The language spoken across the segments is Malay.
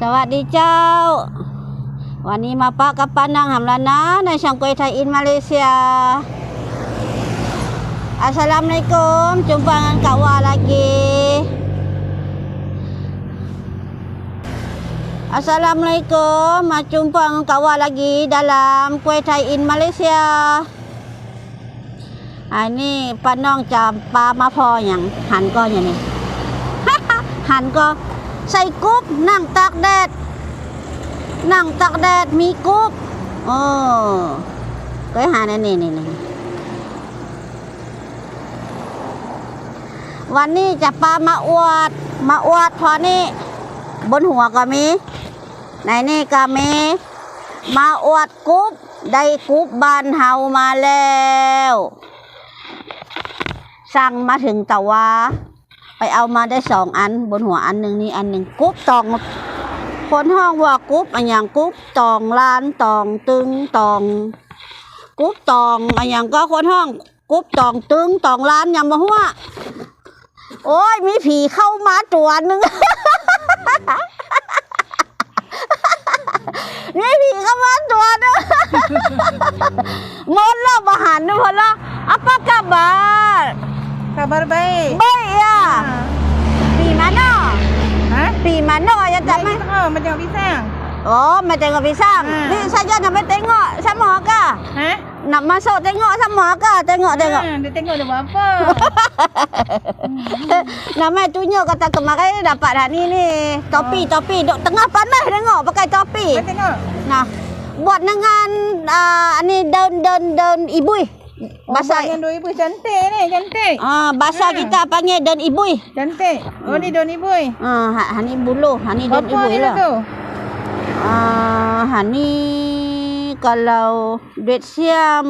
สวัสดีเจ้า วันนี้มาปะกับป้านางหำลานะในช่องกวยไทยอินมาเลเซีย Assalamualaikum, jumpa dengan Kak Wah lagi. Assalamualaikum, ma jumpa dengan Kak Wah lagi dalam Kuih Thai in Malaysia. Ha, ini panong jam pa ma pho yang han ko yang ni. han ko ใส่กุ๊บนั่งตากแดด นั่งตากแดดมีกุ๊บโอ้ก็หาในนี่นี่นี่วันนี้จะปลามาอวด มาอวดพอนี่ บนหัวก็มีในนี่ก็มี มาอวดกุ๊บได้กุ๊บบานเฮามาแล้ว สั่งมาถึงตะวา ไปเอามาได้สองอัน บนหัวอันหนึ่งนี่อันหนึ่งกุ๊บตองคนห้องว่ากุ๊บอันอย่างกุ๊บตองล้านตองตึงตองกุ๊บตองอันอย่างก็คนห้องกุ๊บตองตึงตองล้านย่างมาหัวโอ้ยมีผีเข้ามาตัวหนึ่งมีผีเข้ามาตัวหนึงหมดแล้วบาหันนึกพอแล้ว apa kabar Kabar baik. baik mana ya tak main tengok macam pisang. oh mai tengok pisang Ha. ni saja nak main tengok sama ke Ha? nak masuk tengok sama ke tengok tengok Ha, dia tengok dia buat apa. Nama tunjuk kata kemarin dapat dah ni ni. Topi, topi. Duk tengah panas tengok pakai topi. Tengok. Nah, buat dengan uh, ni daun-daun-daun ibui. Bahasa Bahasa yang dua ibu cantik ni, cantik. ah bahasa Ha. kita panggil daun ibui. Cantik. Oh ni daun ibu. Ah ha, ha ni buluh, ha ni daun Berapa ibui ni lah. tu? Ah ha ni kalau duit siam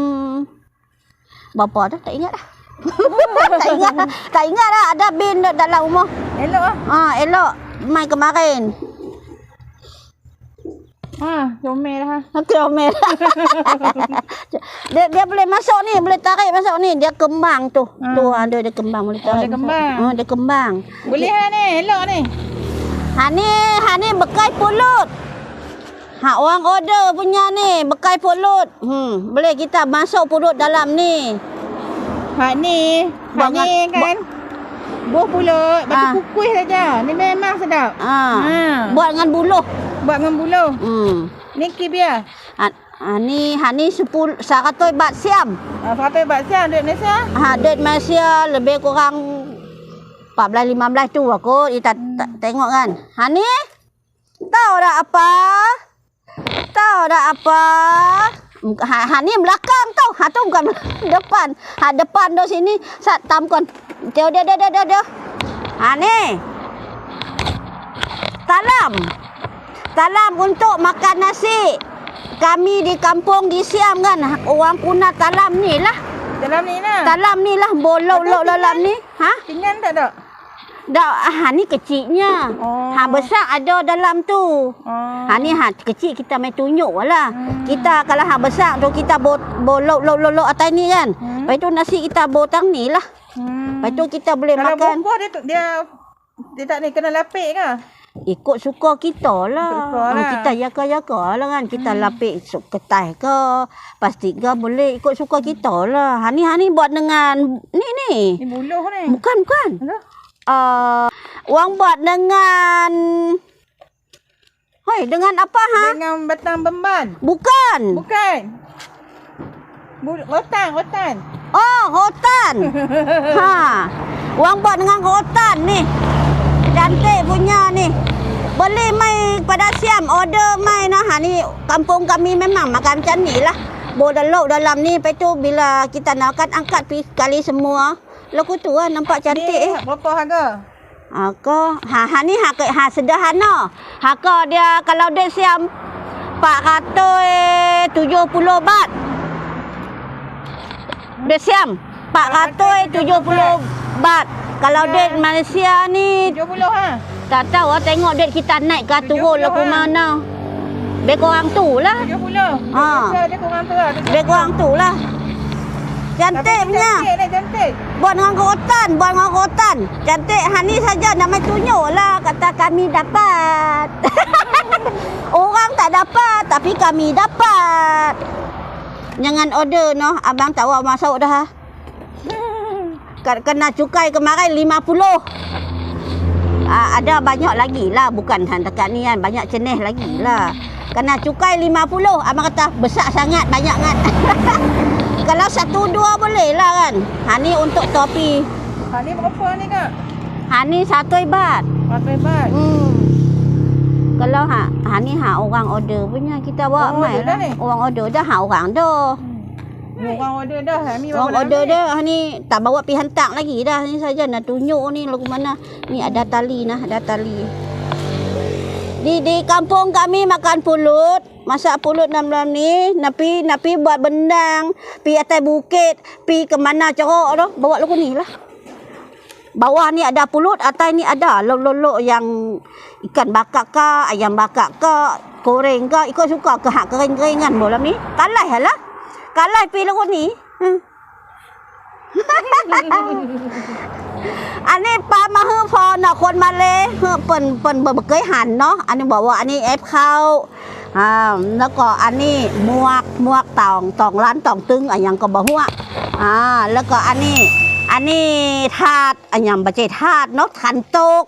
berapa dah tak ingat dah. tak ingat. Tak ingat dah ada bin dalam rumah. Elok ah. Ah elok mai kemarin. Ha, comel lah. Comel. dia dia boleh masuk ni, boleh tarik masuk ni. Dia kembang tu. Hmm. Tu ada dia kembang boleh Oh, tarik. dia masuk. kembang. Oh, dia kembang. Boleh lah ni, elok ni. Ha ni, ha ni bekai pulut. Ha orang order punya ni, bekai pulut. Hmm, boleh kita masuk pulut dalam ni. Hak ni, Bangat- ni kan. Buah pulut, batu Ah. kukuh saja. Ni memang sedap. Ha. Ha. Buat dengan buluh. Buat dengan buluh. Hmm. Ni kibia. Ha, ha ni, ha ni 10 100 baht siam. Ha, Fatih Bak Siang duit Malaysia. Ha, duit Malaysia lebih kurang 14 15 tu aku kita t- tengok kan. Ha ni tahu dah apa? Tahu dah apa? Ha, ha ni belakang tau. Ha tu bukan depan. Ha depan tu sini sat tamkon. Dia dia dia dia dia. dia. Ha ni. Talam. Talam untuk makan nasi. Kami di kampung di Siam kan, orang punah talam ni lah. Dalam ni lah. Dalam ni lah bolok-bolok dalam ni. Ha? Pinggan tak tak? Dah ha ni kecilnya. Oh. Ha besar ada dalam tu. Oh. Ha ni ha kecil kita main tunjuk lah. Hmm. Kita kalau ha besar tu kita bo- bolok lok lok lok atas ni kan. Hmm. Lepas tu nasi kita botang ni lah. Hmm. Lepas tu kita boleh Kalau makan bungkus dia tu- dia dia tak ni kena lapik ke? ikut suka kita lah. Ha, kita jaga-jaga lah kan. Kita lapik su- ketai ke, plastik ke boleh ikut suka kita lah. Ha ni ha ni buat dengan ni ni. Ni buluh ni. Bukan bukan. Uh, orang buat dengan Hoi, dengan apa ha? Dengan batang bemban. Bukan. Bukan. Bul- rotan, rotan. Oh, rotan. ha. Orang buat dengan rotan ni. Cantik punya ni. Beli mai pada Siam, order mai nah. Ha ni kampung kami memang makan macam ni lah. Bodolok dalam ni, lepas tu bila kita nak makan, angkat pi kali semua. Laku tu lah, nampak cantik eh. Berapa harga? Ha ko ha ha ni ha ha sederhana. Ha ko dia kalau dia siam 470 baht. Dia siam 470 baht. Kalau Ya. duit Malaysia ni 70 ha. tak tahu ah, tengok duit kita naik ke turun 70 lagu lah. mana. Lebih kurang tu lah. 70. Ha. Dia kurang tu lah. Lebih kurang tu lah. Cantiknya. Cantik ni, cantik. Buat dengan rotan, buat dengan rotan. Cantik. Hani saja nama tunjuk lah kata kami dapat. Orang tak dapat tapi kami dapat. Jangan order noh. Abang tahu abang sauk dah. Ke- Kena cukai kemarin 50. Ah, ada banyak lagi lah. Bukan han dekat ni kan. Banyak cenih lagi lah. Kena cukai 50. Abang kata besar sangat. Banyak kan. Kalau satu dua boleh lah kan. Ha ni untuk topi. Ha ni berapa ni kak? Ha ni satu ibat. Pakai bat. Hmm. Kalau ha, ha ni ha orang order punya kita bawa Orang mai dah lah. ni? Orang order dah ha orang dah. Ni orang order dah. Ha ni Orang order dah ha ni tak bawa pi hantar lagi dah. Ni saja nak tunjuk ni lagu mana. Ni ada tali nah, ada tali. Di di kampung kami makan pulut. Masak pulut nam-nam ni. Napi napi buat bendang. Pi atas bukit. Pi ke mana cerok tu. Bawa lagu ni lah. Bawah ni ada pulut, atas ni ada lolok-lolok yang ikan bakar ke, ayam bakar ke, goreng ke. Ikut suka ke hak kering-keringan bolam ni. Kalai lah. Kalai pi lagu ni. Hmm. อันนี้ปลามาฮือพอเนาะคนมาเลยฮื้อเปิ่นเปิ่นบ่เคยหันเนาะอันนี้บอกว่าอันนี้แอปเข้าอ่าแล้วก็อันนี้มวกมวกตองตองร้านตองตึงอันยังก็บ่ฮู้อ่าแล้วก็อันนี้ อันนี้ถาดอันยังบ่ใช่ถาดเนาะขันโตก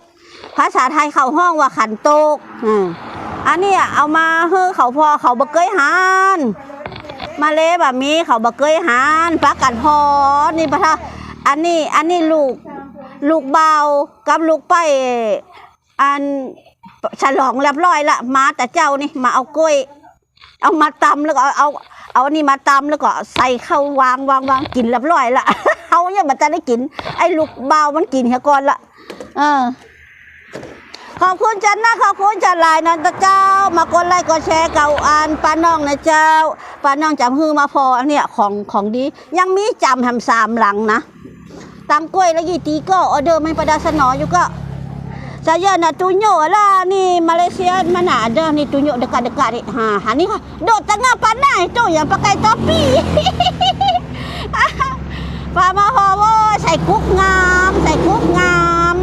ภาษาไทยเขาห้องว่าขันโตกอืมอันนี้เอามาเฮ้อเขาพอเขาบ่เคยหันมาเลแบบนี้เขาบ่เคยหานพักกันพอนี่ปะทะอันนี้อันนี้ลูกลูกเบากับลูกไปอันฉลองเรียบร้อยละมาแต่เจ้านี่มาเอากล้วย เอามาตำแล้วก็เอาเอาเอาอันนี้มาตำแล้วก็ใส่เข้าวางวางวางกินเรียบร้อยละ ยมันจะได้กิน ไอ้ลูกเบามันกินเฮียก่อนละเออขอบคุณจันนะขอบคุณจันหลายนะเจ้า มากดไลค์กดแชร์เก่าอ่านป้าน้องนะเจ้าป้าน้องจำฮือมาพอเนี่ยของของดี ยังมีจำแฮมสามหลังนะตังกล้วยแล้วยี่ตีก็ออเดอร์ไม่ประดาสนออยู่ก็ saya nak tunjuk lah ni Malaysia mana ada ni tunjuk dekat-dekat ni. Ha, ha ni ha. Duk tengah panas tu yang pakai topi. Pak ใส่คุกงาม ใส่คุกงาม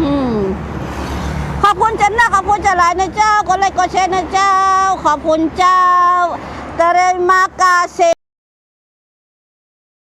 อืมขอบคุณเจ้าหน้าขอบคุณเจ้าหลายนะเจ้ากดไลค์ก็เช่นนะเจ้า ขอบคุณเจ้า terima kasih